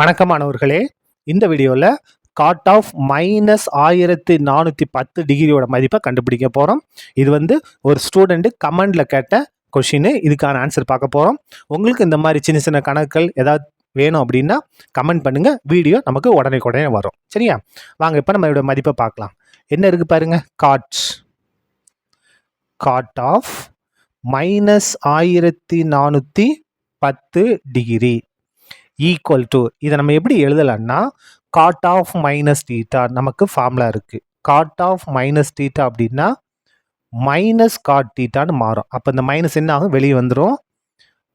வணக்கமானவர்களே. இந்த வீடியோவில் God of minus ஆயிரத்தி நானூற்றி பத்து டிகிரியோட மதிப்பை கண்டுபிடிக்க போகிறோம் இது வந்து ஒரு ஸ்டூடெண்ட்டு கமெண்டில் கேட்ட கொஷின் இதுக்கான ஆன்சர் பார்க்க போகிறோம் உங்களுக்கு இந்த மாதிரி சின்ன சின்ன கணக்குகள் ஏதாவது வேணும் அப்படின்னா கமெண்ட் பண்ணுங்கள் வீடியோ நமக்கு உடனே உடனே வரும். சரியா? வாங்க இப்போ நம்ம இதோட மதிப்பை பார்க்கலாம். என்ன இருக்குது பாருங்கள் காட்ஸ் காட் ஆஃப் மைனஸ் ஆயிரத்தி நானூற்றி பத்து டிகிரி ஈக்குவல் டு இதை நம்ம எப்படி எழுதலாம்னா காட் ஆஃப் மைனஸ் டீட்டா நமக்கு ஃபார்முலா இருக்குது காட் ஆஃப் மைனஸ் டீட்டா அப்படின்னா மைனஸ் காட் டீட்டான்னு மாறும். அப்போ இந்த மைனஸ் என்ன ஆகும்? வெளியே வந்துடும்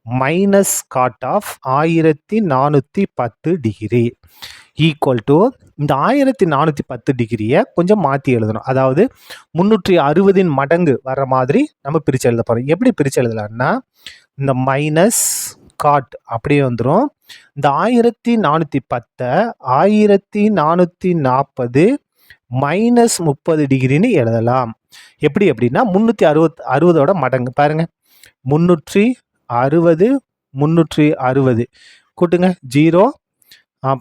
மைனஸ் காட் ஆஃப் ஆயிரத்தி நானூற்றி பத்து டிகிரி ஈக்குவல் டு இந்த ஆயிரத்தி நானூற்றி பத்து டிகிரியை கொஞ்சம் மாற்றி எழுதணும். அதாவது முந்நூற்றி அறுபதின் மடங்கு வர மாதிரி நம்ம பிரித்து எழுத போகிறோம் எப்படி பிரித்து எழுதலாம்னா இந்த மைனஸ் காட் அப்படியே வந்துடும் இந்த ஆயிரத்தி நானூற்றி பத்தை ஆயிரத்தி நானூற்றி நாற்பது மைனஸ் முப்பது டிகிரின்னு எழுதலாம். எப்படி அப்படின்னா முந்நூற்றி அறுபத் அறுபதோட மடங்கு. பாருங்கள் முந்நூற்றி அறுபது முந்நூற்றி அறுபது கூட்டுங்க. ஜீரோ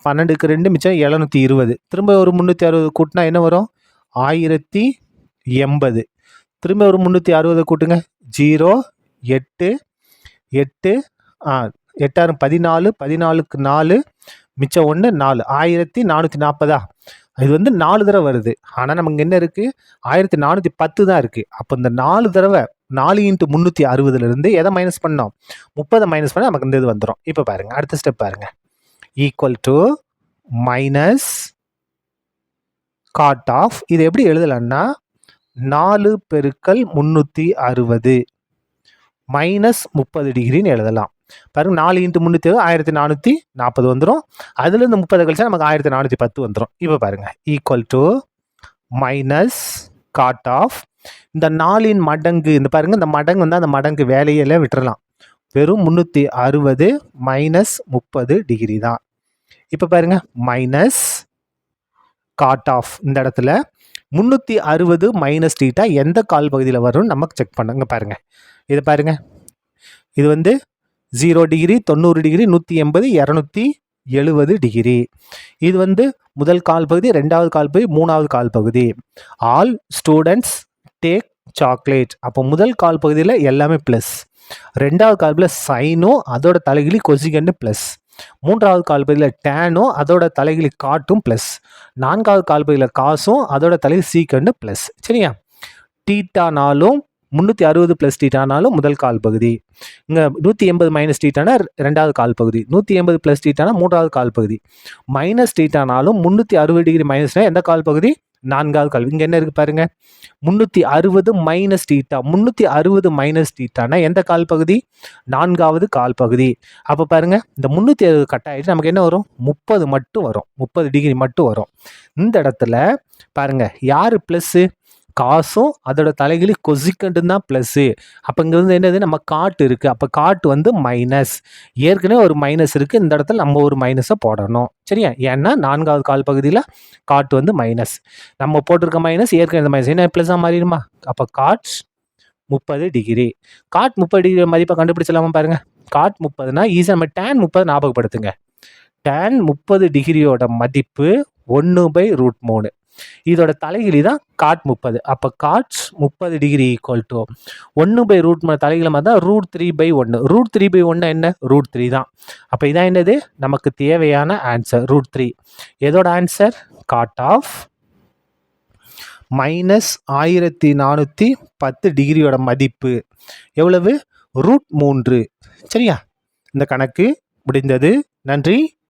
பன்னெண்டுக்கு ரெண்டு மிச்சம் எழுநூற்றி இருபது திரும்ப ஒரு முந்நூற்றி அறுபது கூட்டினா என்ன வரும்? ஆயிரத்தி எண்பது. திரும்ப ஒரு முந்நூற்றி அறுபது கூட்டுங்க. ஜீரோ எட்டு எட்டு எட்டாயிரம் பதினாலு பதினாலுக்கு நாலு மிச்சம் ஒன்று நாலு. ஆயிரத்தி நானூற்றி நாற்பதா இது வந்து நாலு தடவை வருது. ஆனால் நமக்கு என்ன இருக்குது ஆயிரத்தி நானூற்றி பத்து தான் இருக்குது அப்போ இந்த நாலு தடவை நாலு இன்ட்டு முந்நூற்றி அறுபதுலேருந்து எதை மைனஸ் பண்ணோம்? முப்பதை மைனஸ் பண்ணால் நமக்கு இந்த இது வந்துடும் இப்போ பாருங்கள் அடுத்த ஸ்டெப் பாருங்கள் equal to minus cot of இது எப்படி எழுதலாம்னா நாலு பெருக்கல் முந்நூற்றி அறுபது. மைனஸ் முப்பது டிகிரின்னு எழுதலாம். பாருங்க நாலு இன்ட்டு முந்நூற்றி ஆயிரத்தி நானூற்றி நாற்பது வந்துடும் அதுலேருந்து முப்பது கழிச்சா நமக்கு ஆயிரத்தி நானூற்றி பத்து வந்துடும் இப்போ பாருங்கள் equal to minus cot of இந்த நாலின் மடங்கு இந்த பாருங்க இந்த மடங்கு வந்து அந்த மடங்கு வேலையெல்லாம் விட்டுறலாம். வெறும் முந்நூற்றி அறுபது மைனஸ் முப்பது டிகிரி தான். இப்போ பாருங்க மைனஸ் காட் ஆஃப் இந்த இடத்துல. முந்நூற்றி அறுபது மைனஸ் டீட்டா எந்த கால் பகுதியில் வரும்னு நமக்கு செக் பண்ணுங்க பாருங்க. இது பாருங்க இது வந்து ஜீரோ டிகிரி தொண்ணூறு டிகிரி நூற்றி எண்பது இரநூத்தி எழுபது டிகிரி. இது வந்து முதல் கால் பகுதி ரெண்டாவது கால் பகுதி மூணாவது கால் பகுதி. ஆல் ஸ்டூடெண்ட்ஸ் டேக் சாக்லேட் அப்போ முதல் கால் பகுதியில் எல்லாமே ப்ளஸ் ரெண்டாவது கால் பகுதியில் சைனும் அதோட தலைகிலி கொசிகன்னு ப்ளஸ் மூன்றாவது கால் பகுதியில் டேனும் அதோட தலைகிலி காட்டும் ப்ளஸ் நான்காவது கால் பகுதியில் காசும் அதோட தலையில் சீக்கண்டு ப்ளஸ் சரியா? டீட்டானாலும் முந்நூற்றி அறுபது ப்ளஸ் டீட்டானாலும் முதல் கால் பகுதி. இங்கே நூற்றி எண்பது மைனஸ் டீட்டானா ரெண்டாவது கால் பகுதி. நூற்றி எண்பது ப்ளஸ் டீட்டானா மூன்றாவது கால் பகுதி. மைனஸ் டீட்டானாலும் முந்நூற்றி அறுபது டிகிரி மைனஸ்னா எந்த கால் பகுதி? நான்காவது கால். இங்கே என்ன இருக்குது பாருங்க. முந்நூற்றி அறுபது மைனஸ் டீட்டா முந்நூற்றி அறுபது மைனஸ் டீட்டானா எந்த கால் பகுதி? நான்காவது கால் பகுதி. அப்போ பாருங்க இந்த முந்நூற்றி அறுபது கட் ஆகிட்டு நமக்கு என்ன வரும்? முப்பது மட்டும் வரும். முப்பது டிகிரி மட்டும் வரும். இந்த இடத்துல பாருங்க யார் ப்ளஸ்ஸு காசும் அதோட தலைகிலி கொசிக்கண்டு தான் ப்ளஸ்ஸு அப்போ இங்கே வந்து என்னது? நம்ம காட்டு இருக்குது அப்போ காட்டு வந்து மைனஸ் ஏற்கனவே ஒரு மைனஸ் இருக்குது இந்த இடத்துல நம்ம ஒரு மைனஸை போடணும். சரியா? ஏன்னா நான்காவது கால் பகுதியில் காட்டு வந்து மைனஸ் நம்ம போட்டிருக்க மைனஸ் ஏற்கனவே மைனஸ் என்ன ப்ளஸ்ஸாக மாறிடுமா? அப்போ காட் முப்பது டிகிரி காட் முப்பது டிகிரி மதிப்பை கண்டுபிடிச்சலாமா பாருங்கள் காட் முப்பதுனா ஈஸியாக நம்ம டேன் முப்பது ஞாபகப்படுத்துங்க. டேன் முப்பது டிகிரியோட மதிப்பு ஒன்று பை ரூட் மூணு. இதோட தலைகிலி தான் காட் முப்பது. அப்போ காட்ஸ் முப்பது டிகிரி ஈக்குவல் டு ஒன்று பை ரூட் தலைகில மாதிரி தான் ரூட் த்ரீ பை ஒன்று ரூட் த்ரீ பை ஒன்று என்ன? ரூட் த்ரீ தான். அப்போ இதான் என்னது? நமக்கு தேவையான ஆன்சர் ரூட் த்ரீ எதோட ஆன்சர் காட் ஆஃப் மைனஸ் ஆயிரத்தி நானூற்றி பத்து டிகிரியோட மதிப்பு. எவ்வளவு? ரூட் மூன்று. சரியா? இந்த கணக்கு முடிந்தது. நன்றி.